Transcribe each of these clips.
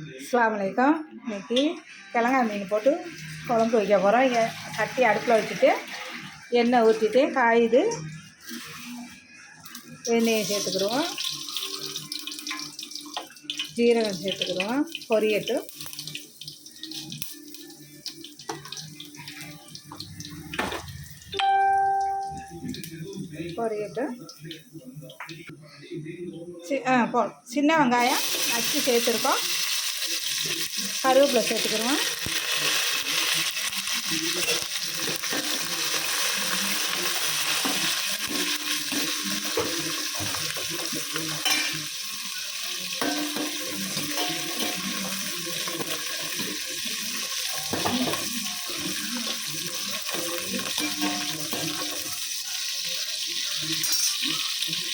அஸ்ஸலாமு இன்றைக்கி கிழங்காய் மீன் போட்டு குழம்பு வைக்க போகிறோம் கட்டி அடுப்பில் வச்சுட்டு எண்ணெய் ஊற்றிட்டு காயுது வெந்தயம் சேர்த்துக்கிடுவோம். ஜீரகம் சேர்த்துக்கிடுவோம். பொரியட்டும். பொரியட்டும். சி ஆ போ சின்ன வெங்காயம் நச்சு சேர்த்துருக்கோம். கருவேப்பிலை சேர்த்துக்கிறோம்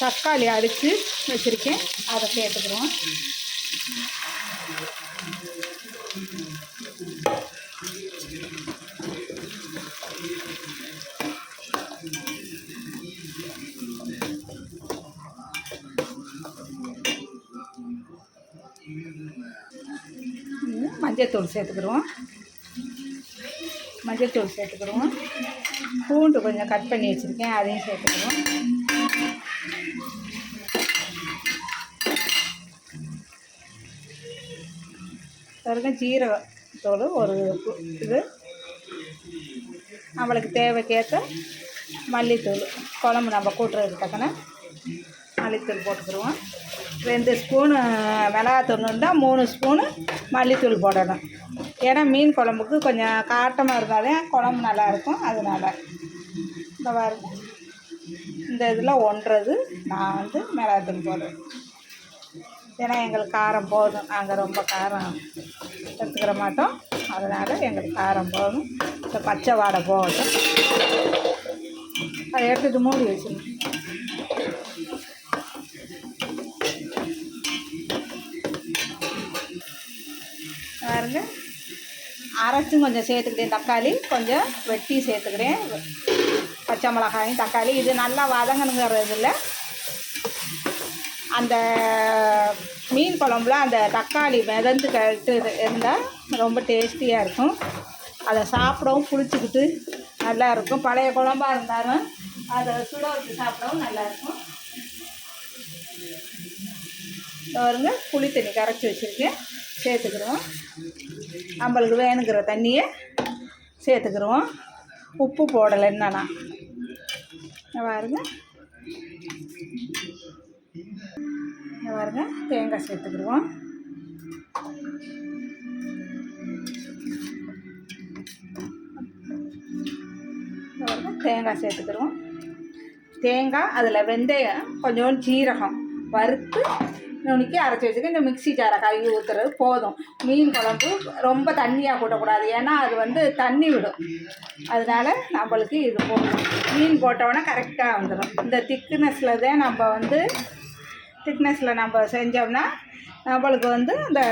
தக்காளி அடித்து வச்சுருக்கேன். அதை சேர்த்துக்கிறோம் மஞ்சத்தூள் சேர்த்துக்கிடுவோம். மஞ்சத்தூள் சேர்த்துக்கிடுவோம். பூண்டு கொஞ்சம் கட் பண்ணி வச்சுருக்கேன் அதையும் சேர்த்துக்கிடுவோம். பாருங்க ஜீரகத்தோடு ஒரு இது. நம்மளுக்கு தேவைக்கேற்ற மல்லித்தூள் குழம்பு நம்ம கூட்டுறதுக்கு தக்கன மல்லித்தூள் போட்டுக்கிடுவோம். ரெண்டு ஸ்பூனு மிளகாத்தூள் இருந்தால் மூணு ஸ்பூனு மல்லித்தூள் போடணும். ஏன்னா மீன் குழம்புக்கு கொஞ்சம் காட்டமாக இருந்தாலே குழம்பு நல்லாயிருக்கும் அதனால் இந்த பாருங்க இந்த இதில் ஒன்றது நான் வந்து மிளகாத்தூள் போடுறேன். ஏன்னா எங்களுக்கு காரம் போதும். நாங்கள் ரொம்ப காரம் எடுத்துக்கிற மாட்டோம். அதனால் எங்களுக்கு காரம் போதும். இந்த பச்சை வாடை போகட்டும். அதை எடுத்துட்டு மூடி வச்சிடணும் பாருங்க. அரைச்சும் கொஞ்சம் சேர்த்துக்கிட்டேன் தக்காளி. கொஞ்சம் வெட்டி சேர்த்துக்கிறேன். பச்சை மிளகாயும் தக்காளி. இது நல்லா வதங்கணுங்கிறது இல்லை அந்த மீன் குழம்புல அந்த தக்காளி மிதந்து கட்டு இருந்தால் ரொம்ப டேஸ்டியாக இருக்கும். அதை சாப்பிடவும் புளிச்சிக்கிட்டு நல்லா இருக்கும். பழைய குழம்பா இருந்தாலும் அதை சுட வச்சு சாப்பிடவும் நல்லாயிருக்கும் பாருங்க புளி தண்ணி கரைச்சி வச்சுருக்கேன். சேர்த்துக்கிடுவோம். நம்மளுக்கு வேணுங்கிற தண்ணியை சேர்த்துக்கிடுவோம். உப்பு போடலை என்னன்னா. பாருங்க. பாருங்க தேங்காய் சேர்த்துக்கிடுவோம். தேங்காய் சேர்த்துக்கிடுவோம். தேங்காய் அதில் வெந்தயம் கொஞ்சோண்டு ஜீரகம் வறுத்து நுணுக்கி அரைச்சி வச்சுக்க இந்த மிக்சி ஜாரை கழுவி ஊற்றுறது போதும். மீன் குழம்பு ரொம்ப தண்ணியாக கூட்டக்கூடாது ஏன்னா அது வந்து தண்ணி விடும். அதனால நம்மளுக்கு இது போதும். மீன் போட்டோன்னே கரெக்டாக வந்துடும் இந்த திக்னஸில் தான் நம்ம வந்து திக்னஸில் நம்ம செஞ்சோம்னா நம்மளுக்கு வந்து அந்த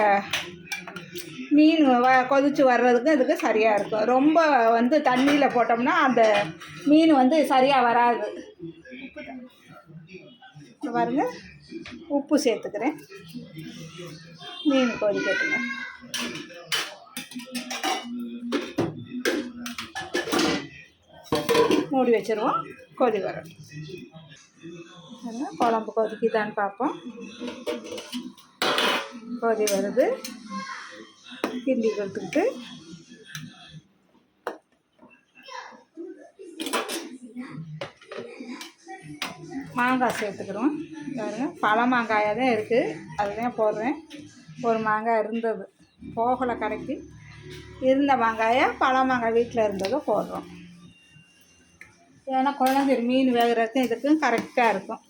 மீன் வ கொதிச்சு வர்றதுக்கு இதுக்கு சரியாக இருக்கும். ரொம்ப வந்து தண்ணியில் போட்டோம்னா அந்த மீன் வந்து சரியாக வராது. பாருங்கள் உப்பு சேர்த்துக்கிறேன். மீன் கொதிக்கட்டுங்க மூடி வச்சுருவோம். கொதி வரும். குழம்பு கொதிக்குதான்னு பார்ப்போம். கொதி வருது. கிண்டி கொடுத்துக்கிட்டு. மாங்காய் சேர்த்துக்கிறோம். பாருங்க பல மாங்காயாக தான் இருக்குது அதுதான் போடுறேன். ஒரு மாங்காய் இருந்தது. போகலை கடைக்கு. இருந்த மாங்காயை பல மாங்காய் வீட்டில் இருந்ததை போடுறோம். ஏன்னா குழந்தை மீன் வேகிறதுக்கும் இதுக்கும் கரெக்டாக இருக்கும்.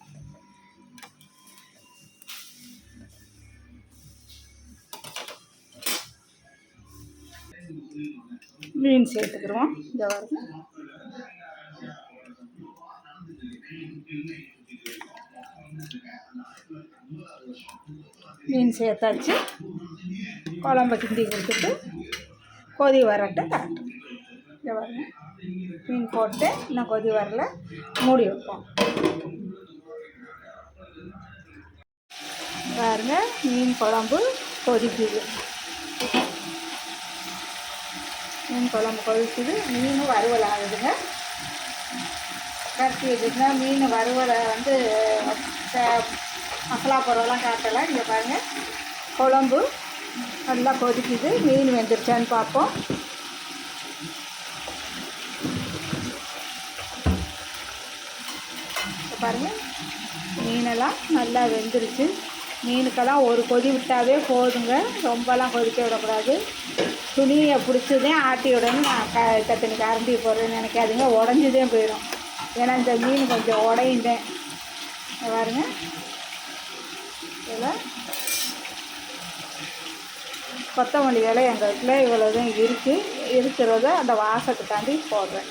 மீன் சேர்த்துக்கிறோம் இந்த பாருங்க. மீன் சேர்த்தாச்சு. குழம்பு கிண்டி கொடுத்துட்டு கொதி வரட்டை தரட்டும் இங்கே மீன் போட்டு இன்னும் கொதி வரல. மூடி வைப்போம். பாருங்க மீன் குழம்பு கொதிக்குது. மீன் குழம்பு கொதிக்குது. மீன் வறுவல் ஆகுதுங்க கட்டி வச்சுருந்தா மீன் வறுவலை வந்து மசாலா பொருளெல்லாம் காட்டலை. இங்கே பாருங்கள் குழம்பு நல்லா கொதிக்குது. மீன் வெந்துருச்சான்னு பார்ப்போம். இப்போ பாருங்கள் மீனெல்லாம் நல்லா வெந்துருச்சு. மீனுக்கெல்லாம் ஒரு கொதி விட்டாவே போதுங்க. ரொம்பலாம் கொதிக்க விடக்கூடாது. துணியை பிடிச்சதே ஆட்டி உடனே நான் க கத்தினி கரண்டி போடுறேன்னு நினைக்காதுங்க. உடஞ்சிதே போயிடும். ஏன்னா இந்த மீன் கொஞ்சம் உடையுந்தேன். பாருங்க. இதில் கொத்தமல்லி இலை எங்கள் வீட்டில் இவ்வளோதான் இருக்குது இருக்கிறத அந்த வாசத்துக்காண்டி போடுறேன்.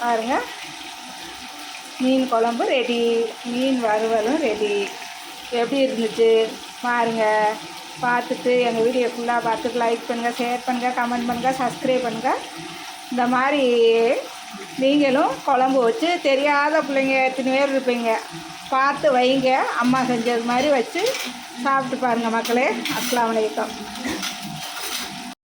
பாருங்க. மீன் குழம்பு ரெடி மீன் வறுவலும் ரெடி எப்படி இருந்துச்சு? பாருங்க. பார்த்துட்டு எங்கள் வீடியோ ஃபுல்லாக பார்த்துட்டு லைக் பண்ணுங்கள் ஷேர் பண்ணுங்கள் கமெண்ட் பண்ணுங்கள் சப்ஸ்கிரைப் பண்ணுங்கள் இந்த மாதிரி நீங்களும் குழம்பு வச்சு தெரியாத பிள்ளைங்க எத்தனை பேர் இருப்பீங்க? பார்த்து வைங்க. அம்மா செஞ்சது மாதிரி வச்சு சாப்பிட்டு பாருங்கள் மக்களே. அஸ்லாம் வலைக்கம்